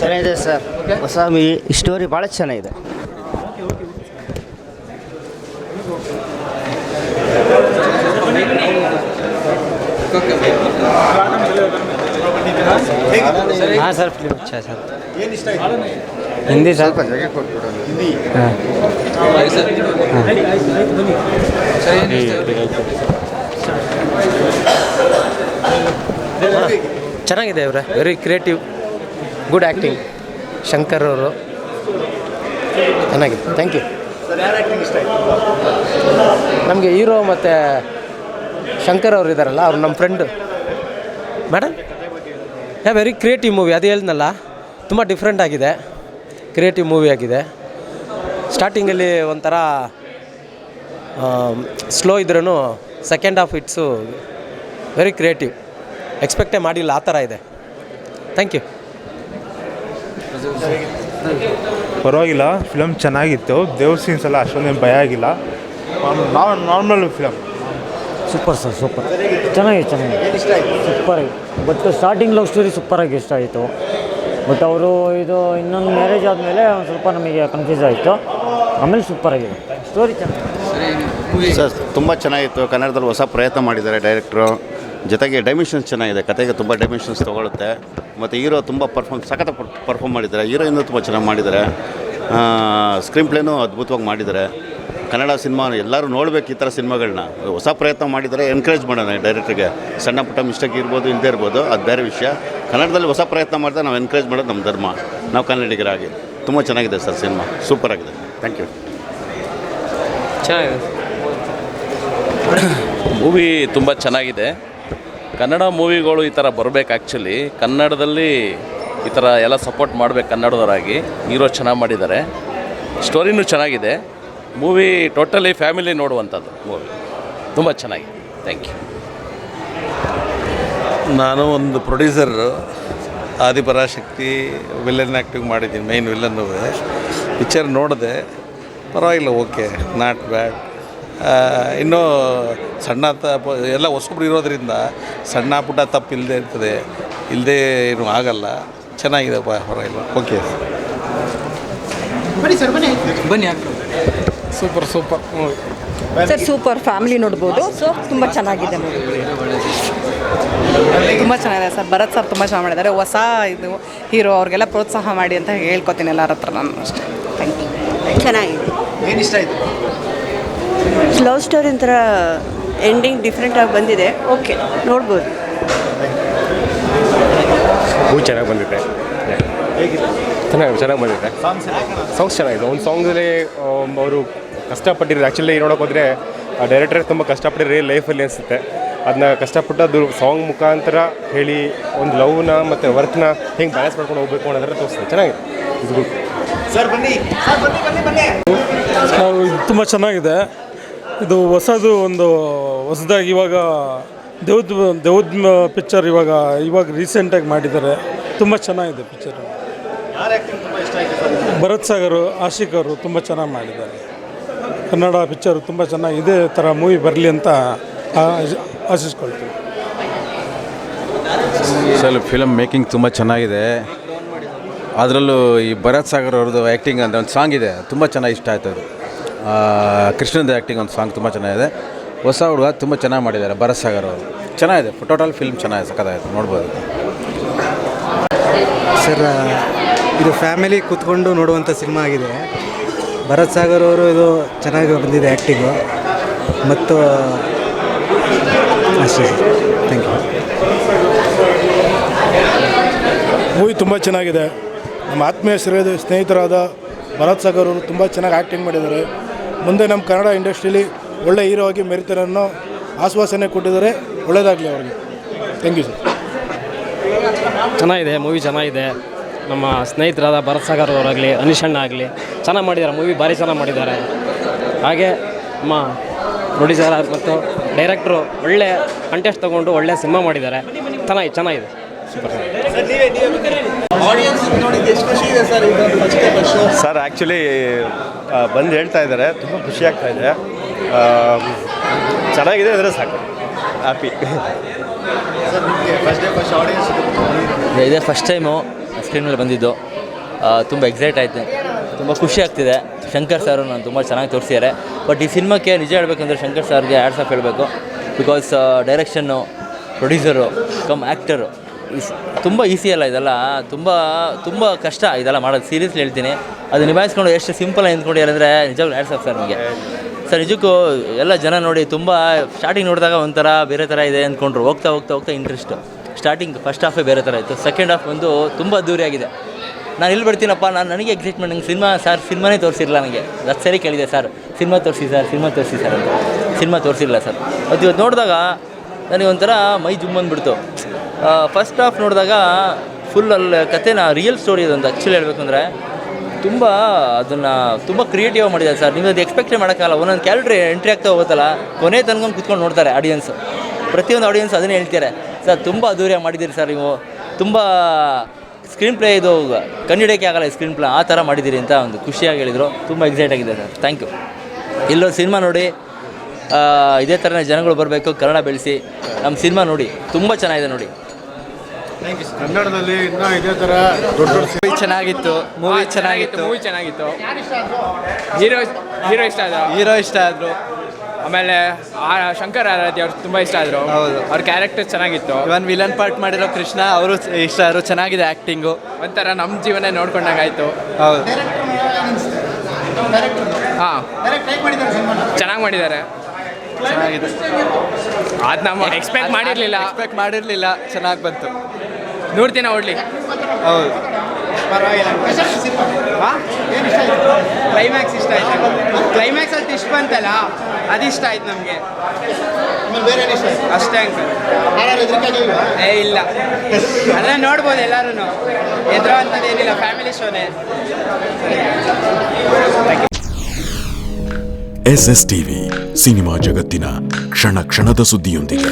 ಚೆನ್ನಾಗಿದೆ ಸರ್. ಹೊಸ ಸ್ಟೋರಿ ಭಾಳ ಚೆನ್ನಾಗಿದೆ. ಹಾಂ ಸರ್ ಫಿಲಿಮ್ ಇಚ್ಛಾ ಸರ್. ಹಿಂದಿ ಸ್ವಲ್ಪ ಚೆನ್ನಾಗಿದೆ ಇವ್ರೆ. Very creative good acting Shankar ಅವರು. ಚೆನ್ನಾಗಿದೆ. ಥ್ಯಾಂಕ್ ಯು ನಮಗೆ ಹೀರೋ ಮತ್ತು ಶಂಕರ್ ಅವರು ಇದ್ದಾರಲ್ಲ ಅವ್ರು ನಮ್ಮ friend madam yeah very creative movie ಅದು ಹೇಳಿದ್ನಲ್ಲ ತುಂಬ ಡಿಫ್ರೆಂಟ್ ಆಗಿದೆ. ಕ್ರಿಯೇಟಿವ್ ಮೂವಿ ಆಗಿದೆ. ಸ್ಟಾರ್ಟಿಂಗಲ್ಲಿ ಒಂಥರ ಸ್ಲೋ ಇದ್ರೂ second half it's very creative ಎಕ್ಸ್ಪೆಕ್ಟೇ ಮಾಡಿಲ್ಲ ಆ ಥರ ಇದೆ. ಥ್ಯಾಂಕ್ ಯು ಪರವಾಗಿಲ್ಲ ಫಿಲಮ್ ಚೆನ್ನಾಗಿತ್ತು. ದೇವ್ರ ಸೀನ್ಸ್ ಎಲ್ಲ ಅಷ್ಟೊಂದೇನು ಭಯ ಆಗಿಲ್ಲ. Normal film super sir super ಚೆನ್ನಾಗಿದೆ ಚೆನ್ನಾಗಿದೆ. Super but starting love story ಸೂಪರಾಗಿ ಇಷ್ಟ ಆಯಿತು. ಬಟ್ ಅವರು ಇದು ಇನ್ನೊಂದು ಮ್ಯಾರೇಜ್ ಆದಮೇಲೆ ಒಂದು ಸ್ವಲ್ಪ ನಮಗೆ ಕನ್ಫ್ಯೂಸ್ ಆಯಿತು. ಆಮೇಲೆ ಸೂಪರಾಗಿದೆ ಸ್ಟೋರಿ ಚೆನ್ನಾಗಿದೆ. ಸರ್ ತುಂಬ ಚೆನ್ನಾಗಿತ್ತು. ಕನ್ನಡದಲ್ಲಿ ಹೊಸ ಪ್ರಯತ್ನ ಮಾಡಿದ್ದಾರೆ ಡೈರೆಕ್ಟ್ರು ಜೊತೆಗೆ ಡೈಮೆನ್ಷನ್ಸ್ ಚೆನ್ನಾಗಿದೆ. ಕತೆಗೆ ತುಂಬ ಡೈಮೆನ್ಷನ್ಸ್ ತೊಗೊಳುತ್ತೆ. ಮತ್ತು ಹೀರೋ ತುಂಬ ಪರ್ಫಾರ್ಮ್ ಸಖತ್ ಪರ್ಫಾರ್ಮ್ ಮಾಡಿದ್ದಾರೆ. ಹೀರೋಯಿನ್ನು ತುಂಬ ಚೆನ್ನಾಗಿ ಮಾಡಿದ್ದಾರೆ. ಸ್ಕ್ರೀನ್ ಪ್ಲೇನೂ ಅದ್ಭುತವಾಗಿ ಮಾಡಿದ್ದಾರೆ. ಕನ್ನಡ ಸಿನಿಮಾ ಎಲ್ಲರೂ ನೋಡಬೇಕು ಈ ಥರ ಸಿನಿಮಾಗಳನ್ನ ಹೊಸ ಪ್ರಯತ್ನ ಮಾಡಿದರೆ ಎನ್ಕರೇಜ್ ಮಾಡೋಣ ಡೈರೆಕ್ಟ್ರಿಗೆ ಸಣ್ಣ ಪುಟ್ಟ ಮಿಸ್ಟೇಕ್ ಇರ್ಬೋದು ಇಲ್ಲದೇ ಇರ್ಬೋದು ಅದು ಬೇರೆ ವಿಷಯ. ಕನ್ನಡದಲ್ಲಿ ಹೊಸ ಪ್ರಯತ್ನ ಮಾಡಿದ್ರೆ ನಾವು ಎನ್ಕರೇಜ್ ಮಾಡೋದು ನಮ್ಮ ಧರ್ಮ. ನಾವು ಕನ್ನಡಿಗರಾಗಿ. ತುಂಬ ಚೆನ್ನಾಗಿದೆ ಸರ್ ಸಿನಿಮಾ. ಸೂಪರ್ ಆಗಿದೆ. ಥ್ಯಾಂಕ್ ಯು ಚೆನ್ನಾಗಿದೆ. ಮೂವಿ ತುಂಬ ಚೆನ್ನಾಗಿದೆ. ಕನ್ನಡ ಮೂವಿಗಳು ಈ ಥರ ಬರಬೇಕು ಆ್ಯಕ್ಚುಲಿ. ಕನ್ನಡದಲ್ಲಿ ಈ ಥರ ಎಲ್ಲ ಸಪೋರ್ಟ್ ಮಾಡಬೇಕು ಕನ್ನಡದವರಾಗಿ. ಹೀರೋ ಚೆನ್ನಾಗಿ ಮಾಡಿದ್ದಾರೆ. ಸ್ಟೋರಿನೂ ಚೆನ್ನಾಗಿದೆ. ಮೂವಿ ಟೋಟಲಿ ಫ್ಯಾಮಿಲಿ ನೋಡುವಂಥದ್ದು ಮೂವಿ. ತುಂಬ ಚೆನ್ನಾಗಿದೆ. Thank you. ನಾನು ಒಂದು ಪ್ರೊಡ್ಯೂಸರು ಆದಿಪರಾಶಕ್ತಿ ವಿಲನ್ ಆ್ಯಕ್ಟಿಂಗ್ ಮಾಡಿದ್ದೀನಿ ಮೈನ್ ವಿಲನ್ನು ಪಿಕ್ಚರ್ ನೋಡಿದೆ, ಪರವಾಗಿಲ್ಲ ಓಕೆ ನಾಟ್ ಬ್ಯಾಡ್ ಇನ್ನೂ ಸಣ್ಣ ತಪ್ಪು ಎಲ್ಲ ಹೊಸಬ್ರು ಇರೋದ್ರಿಂದ ಸಣ್ಣ ಪುಟ್ಟ ತಪ್ಪು ಇಲ್ಲದೆ ಇರ್ತದೆ. ಇಲ್ಲದೆ ಏನು ಆಗಲ್ಲ. ಚೆನ್ನಾಗಿದೆ ಪರವಾಗಿಲ್ಲ ಓಕೆ ಬನ್ನಿ super super. Sir super family ನೋಡ್ಬೋದು. ಸೊ ತುಂಬ ಚೆನ್ನಾಗಿದೆ ತುಂಬ ಚೆನ್ನಾಗಿದೆ ಸರ್. ಭರತ್ ಸರ್ ತುಂಬ ಚೆನ್ನಾಗಿ ಮಾಡಿದ್ದಾರೆ. ಹೊಸ ಇದು ಹೀರೋ ಅವ್ರಿಗೆಲ್ಲ ಪ್ರೋತ್ಸಾಹ ಮಾಡಿ ಅಂತ ಹೇಳ್ಕೊತೀನಿ ಎಲ್ಲರ ಹತ್ರ ನಾನು ಅಷ್ಟೇ. ಥ್ಯಾಂಕ್ ಯು ಚೆನ್ನಾಗಿದೆ. ಲವ್ ಸ್ಟೋರಿ ಒಂಥರ ಎಂಡಿಂಗ್ ಡಿಫ್ರೆಂಟಾಗಿ ಬಂದಿದೆ. ಓಕೆ ನೋಡ್ಬೋದು. ಹೂ ಚೆನ್ನಾಗಿ ಬಂದಿದೆ. ಚೆನ್ನಾಗಿ ಚೆನ್ನಾಗಿ ಬಂದಿದೆ. ಸಾಂಗ್ಸ್ ಚೆನ್ನಾಗಿದೆ. ಒಂದು ಸಾಂಗಲ್ಲಿ ಅವರು ಕಷ್ಟಪಟ್ಟಿರೋದು. ಆ್ಯಕ್ಚುಲಿ ನೋಡೋಕೆ ಹೋದರೆ ಆ ಡೈರೆಕ್ಟರ್ ತುಂಬ ಕಷ್ಟಪಟ್ಟಿರೋ ರಿಯಲ್ ಲೈಫಲ್ಲಿ ಅನಿಸುತ್ತೆ. ಅದನ್ನ ಕಷ್ಟಪಟ್ಟು ಅದು ಸಾಂಗ್ ಮುಖಾಂತರ ಹೇಳಿ ಒಂದು ಲವ್ನ ಮತ್ತು ವರ್ಕ್ನ ಹೆಂಗೆ ಬ್ಯಾಲೆನ್ಸ್ ಮಾಡ್ಕೊಂಡು ಹೋಗ್ಬೇಕು ಅನ್ನೋದ್ರ ತೋರಿಸ್ತದೆ ಚೆನ್ನಾಗಿದೆ. ಇದು ಬನ್ನಿ. ತುಂಬ ಚೆನ್ನಾಗಿದೆ. ಇದು ಹೊಸದು ಒಂದು ಹೊಸದಾಗಿ ಇವಾಗ ದೇವ್ದ ದೇವ್ದ ಪಿಕ್ಚರ್ ಇವಾಗ ಇವಾಗ ರೀಸೆಂಟಾಗಿ ಮಾಡಿದ್ದಾರೆ. ತುಂಬ ಚೆನ್ನಾಗಿದೆ ಪಿಕ್ಚರ್. ಭರತ್ ಸಾಗರ್ ಆಶಿಕ್ ಅವರು ತುಂಬ ಚೆನ್ನಾಗಿ ಮಾಡಿದ್ದಾರೆ. ಕನ್ನಡ ಪಿಕ್ಚರು ತುಂಬ ಚೆನ್ನಾಗಿ ಇದೇ ಥರ ಮೂವಿ ಬರಲಿ ಅಂತ ಆ- ಆಶಿಸ್ಕೊಳ್ತೀವಿ. ಸರ್ ಫಿಲಮ್ ಮೇಕಿಂಗ್ ತುಂಬ ಚೆನ್ನಾಗಿದೆ. ಅದರಲ್ಲೂ ಈ ಭರತ್ ಸಾಗರ್ ಅವ್ರದ್ದು ಆ್ಯಕ್ಟಿಂಗ್ ಅಂತ ಒಂದು ಸಾಂಗ್ ಇದೆ ತುಂಬ ಚೆನ್ನಾಗಿ ಇಷ್ಟ ಆಯ್ತು ಅದು. ಕೃಷ್ಣದ ಆ್ಯಕ್ಟಿಂಗ್ ಒಂದು ಸಾಂಗ್ ತುಂಬ ಚೆನ್ನಾಗಿದೆ. ಹೊಸ ಹುಡುಗ ತುಂಬ ಚೆನ್ನಾಗಿ ಮಾಡಿದ್ದಾರೆ ಭರತ್ ಸಾಗರ್ ಅವರು. ಚೆನ್ನಾಗಿದೆ ಟೋಟಲ್ ಫಿಲ್ಮ್ ಚೆನ್ನಾಗಿದೆ ಸಕ್ಕತ್ತಾಯಿತು ನೋಡ್ಬೋದು. ಸರ್ ಇದು ಫ್ಯಾಮಿಲಿ ಕೂತ್ಕೊಂಡು ನೋಡುವಂಥ ಸಿನಿಮಾ ಆಗಿದೆ. ಭರತ್ ಸಾಗರ್ ಅವರು ಇದು ಚೆನ್ನಾಗಿ ಬಂದಿದೆ ಆ್ಯಕ್ಟಿಂಗು ಮತ್ತು ಅಷ್ಟೇ ಥ್ಯಾಂಕ್ ಯು ಮೂವಿ ತುಂಬ ಚೆನ್ನಾಗಿದೆ. ನಮ್ಮ ಆತ್ಮೀಯ ಸ್ನೇಹಿತ ಸ್ನೇಹಿತರಾದ ಭರತ್ ಸಾಗರ್ ಅವರು ತುಂಬ ಚೆನ್ನಾಗಿ ಆ್ಯಕ್ಟಿಂಗ್ ಮಾಡಿದ್ದಾರೆ. ಮುಂದೆ ನಮ್ಮ ಕನ್ನಡ ಇಂಡಸ್ಟ್ರೀಲಿ ಒಳ್ಳೆ ಹೀರೋ ಆಗಿ ಮೆರಿತರನ್ನು ಆಶ್ವಾಸನೆ ಕೊಟ್ಟಿದ್ದಾರೆ. ಒಳ್ಳೆಯದಾಗಲಿ ಅವ್ರಿಗೆ. ಥ್ಯಾಂಕ್ ಯು ಸರ್ ಚೆನ್ನಾಗಿದೆ ಮೂವಿ ಚೆನ್ನಾಗಿದೆ. ನಮ್ಮ ಸ್ನೇಹಿತರಾದ ಭರತ್ ಸಾಗರ್ ಅವರಾಗಲಿ ಅನಿಶಣ್ಣ ಆಗಲಿ ಚೆನ್ನಾಗಿ ಮಾಡಿದ್ದಾರೆ. ಮೂವಿ ಭಾರಿ ಚೆನ್ನಾಗಿ ಮಾಡಿದ್ದಾರೆ. ಹಾಗೆ ನಮ್ಮ ಪ್ರೊಡ್ಯೂಸರ್ ಮತ್ತು ಡೈರೆಕ್ಟ್ರು ಒಳ್ಳೆ ಕಂಟೆಸ್ಟ್ ತೊಗೊಂಡು ಒಳ್ಳೆ ಸಿನಿಮಾ ಮಾಡಿದ್ದಾರೆ. ಚೆನ್ನಾಗಿ ಚೆನ್ನಾಗಿದೆ. Super sir? ಆ್ಯಕ್ಚುಲಿ ಬಂದು ಹೇಳ್ತಾ ಇದ್ದಾರೆ. ತುಂಬ ಖುಷಿ ಆಗ್ತಾ ಇದೆ. ಆ, ಚೆನ್ನಾಗಿದೆ ಅಂದರೆ ಸಾಕು. ಹ್ಯಾಪಿ ಇದೇ. ಫಸ್ಟ್ ಟೈಮು ಸ್ಕ್ರೀನ್ ಮೇಲೆ ಬಂದಿದ್ದು. ತುಂಬ ಎಕ್ಸೈಟ್ ಆಯಿತು. ತುಂಬ ಖುಷಿ ಆಗ್ತಿದೆ. ಶಂಕರ್ ಸರ್ ನಾನು ತುಂಬ ಚೆನ್ನಾಗಿ ತೋರಿಸಿದ್ದಾರೆ. ಬಟ್ ಈ ಸಿನಿಮಾಕ್ಕೆ ನಿಜ ಹೇಳಬೇಕಂದ್ರೆ ಶಂಕರ್ ಸರ್ಗೆ ಆ್ಯಡ್ಸ್ ಆಫ್ ಹೇಳಬೇಕು. ಬಿಕಾಸ್ ಡೈರೆಕ್ಷನ್ನು ಪ್ರೊಡ್ಯೂಸರು ಕಮ್ ಆ್ಯಕ್ಟರು ತುಂಬ ಈಸಿ ಅಲ್ಲ ಇದೆಲ್ಲ. ತುಂಬ ತುಂಬ ಕಷ್ಟ ಇದೆಲ್ಲ ಮಾಡೋದು. ಸೀರಿಯಸ್ಲಿ ಹೇಳ್ತೀನಿ. ಅದು ನಿಭಾಯಿಸ್ಕೊಂಡು ಎಷ್ಟು ಸಿಂಪಲ್ ನಿಂತ್ಕೊಂಡು ಅಂದರೆ ನಿಜವಾಗ್ಲೂ ಆ್ಯಡ್ಸ್ ಸರ್ ನನಗೆ ಸರ್, ನಿಜಕ್ಕೂ ಎಲ್ಲ ಜನ ನೋಡಿ ತುಂಬ ಸ್ಟಾರ್ಟಿಂಗ್ ನೋಡಿದಾಗ ಒಂಥರ ಬೇರೆ ಥರ ಇದೆ ಅಂದ್ಕೊಂಡ್ರು. ಹೋಗ್ತಾ ಹೋಗ್ತಾ ಹೋಗ್ತಾ ಇಂಟ್ರೆಸ್ಟು ಸ್ಟಾರ್ಟಿಂಗ್ ಫಸ್ಟ್ ಹಾಫೇ ಬೇರೆ ಥರ ಇತ್ತು. ಸೆಕೆಂಡ್ ಹಾಫ್ ಬಂದು ತುಂಬ ಆಗಿದೆ. ನಾನು ಇಲ್ಲಿ ಬರ್ತೀನಪ್ಪ. ನಾನು, ನನಗೆ ಎಕ್ಸೈಟ್ಮೆಂಟ್ ನಂಗೆ ಸಿನಿಮಾ ಸರ್ ಸಿನಿಮಾನೇ ತೋರಿಸಿರಲ್ಲ ನನಗೆ. ಅದು ಸರಿ ಕೇಳಿದೆ ಸರ್ ಸಿನಿಮಾ ತೋರಿಸಿ ಸರ್ ಸಿನಿಮಾ ತೋರಿಸಿ ಸರ್ ಅಂತ. ಸಿನಿಮಾ ತೋರಿಸಿಲ್ಲ ಸರ್ ಅದು ಇವತ್ತು ನೋಡಿದಾಗ ನನಗೆ ಒಂಥರ ಮೈ ಜುಮ್ ಬಂದುಬಿಡ್ತು. ಫಸ್ಟ್ ಹಾಫ್ ನೋಡಿದಾಗ ಫುಲ್ ಅಲ್ಲಿ ಕತೆನ ರಿಯಲ್ ಸ್ಟೋರಿ ಇದೊಂದು ಆ್ಯಕ್ಚುಲಿ ಹೇಳಬೇಕು ತುಂಬ ಅದನ್ನು ತುಂಬ ಕ್ರಿಯೇಟಿವ್ ಮಾಡಿದ್ದಾರೆ ಸರ್ ನೀವು ಅದು ಎಕ್ಸ್ಪೆಕ್ಟೇ ಮಾಡೋಕ್ಕಲ್ಲ ಒಂದೊಂದು ಕ್ಯಾಲ್ರಿ ಎಂಟ್ರಿ ಆಗ್ತಾ ಹೋಗುತ್ತಲ್ಲ, ಕೊನೆ ತನಕ ಕುತ್ಕೊಂಡು ನೋಡ್ತಾರೆ ಆಡಿಯನ್ಸ್ ಪ್ರತಿಯೊಂದು ಆಡಿಯನ್ಸ್ ಅದನ್ನೇ ಹೇಳ್ತಾರೆ. ಸರ್ ತುಂಬ ಅದ್ದೂರಿಯಾಗಿ ಮಾಡಿದ್ದೀರಿ ಸರ್ ನೀವು. ತುಂಬ ಸ್ಕ್ರೀನ್ ಪ್ಲೇ ಇದು ಕಂಡಿಡಿಯೋಕ್ಕೆ ಆಗಲ್ಲ ಸ್ಕ್ರೀನ್ ಪ್ಲೇ ಆ ಥರ ಮಾಡಿದ್ದೀರಿ ಅಂತ ಒಂದು ಖುಷಿಯಾಗಿ ಹೇಳಿದರು. ತುಂಬ ಎಕ್ಸೈಟ್ ಆಗಿದೆ ಸರ್ ಥ್ಯಾಂಕ್ ಯು ಎಲ್ಲೋ ಸಿನಿಮಾ ನೋಡಿ. ಇದೇ ಥರನೇ ಜನಗಳು ಬರಬೇಕು, ಕನ್ನಡ ಬೆಳೆಸಿ. ನಮ್ಮ ಸಿನಿಮಾ ನೋಡಿ. ತುಂಬ ಚೆನ್ನಾಗಿದೆ ನೋಡಿ. ಕನ್ನಡದಲ್ಲಿ ಇನ್ನೂ ಇದೇ ಥರ ದೊಡ್ಡ ದೊಡ್ಡ ಚೆನ್ನಾಗಿತ್ತು ಮೂವಿ ಚೆನ್ನಾಗಿತ್ತು. ಮೂವಿ ಚೆನ್ನಾಗಿತ್ತು. ಹೀರೋ ಹೀರೋ ಇಷ್ಟ ಆದ್ರು? ಹೀರೋ ಇಷ್ಟ ಆದ್ರು. ಆಮೇಲೆ ಆ ಶಂಕರ್ ಆರಾಧ್ಯ ಅವ್ರು ತುಂಬಾ ಇಷ್ಟ ಆದ್ರು. ಹೌದು. ಅವ್ರ ಕ್ಯಾರೆಕ್ಟರ್ ಚೆನ್ನಾಗಿತ್ತು. ಇವನ್ ವಿಲನ್ ಪಾರ್ಟ್ ಮಾಡಿರೋ ಕೃಷ್ಣ ಅವರು ಇಷ್ಟ ಆದ್ರು ಚೆನ್ನಾಗಿದೆ ಆ್ಯಕ್ಟಿಂಗು ಒಂಥರ ನಮ್ಮ ಜೀವನ ನೋಡ್ಕೊಂಡಾಗಾಯ್ತು. ಹೌದು. ಹಾಂ. ಚೆನ್ನಾಗಿ ಮಾಡಿದ್ದಾರೆ. ಚೆನ್ನಾಗಿದೆ. ಅದು ನಮ್ಮ ಎಕ್ಸ್ಪೆಕ್ಟ್ ಮಾಡಿರಲಿಲ್ಲ. ಎಕ್ಸ್ಪೆಕ್ಟ್ ಮಾಡಿರಲಿಲ್ಲ ಚೆನ್ನಾಗಿ ಬಂತು. ನೂರು ದಿನ ಓಡಲಿ ಹೌದು. ಕ್ಲೈಮ್ಯಾಕ್ಸ್ ಇಷ್ಟ ಆಯ್ತು? ಕ್ಲೈಮ್ಯಾಕ್ಸ್ ಅಲ್ಲಿ ಇಷ್ಟ ಬಂತಲ್ಲ ಅದು ಇಷ್ಟ ಆಯ್ತು ನಮಗೆ. ಅಷ್ಟೇ ಅಂಕಲ್. ಏ ಇಲ್ಲ. ಅದನ್ನ ನೋಡ್ಬೋದು ಎಲ್ಲರೂ ಎದುರು ಏನಿಲ್ಲ ಫ್ಯಾಮಿಲಿ ಶೋನೇ ಎಸ್ ಎಸ್ ಟಿವಿ ಸಿನಿಮಾ ಜಗತ್ತಿನ ಕ್ಷಣ ಕ್ಷಣದ ಸುದ್ದಿಯೊಂದಿಗೆ.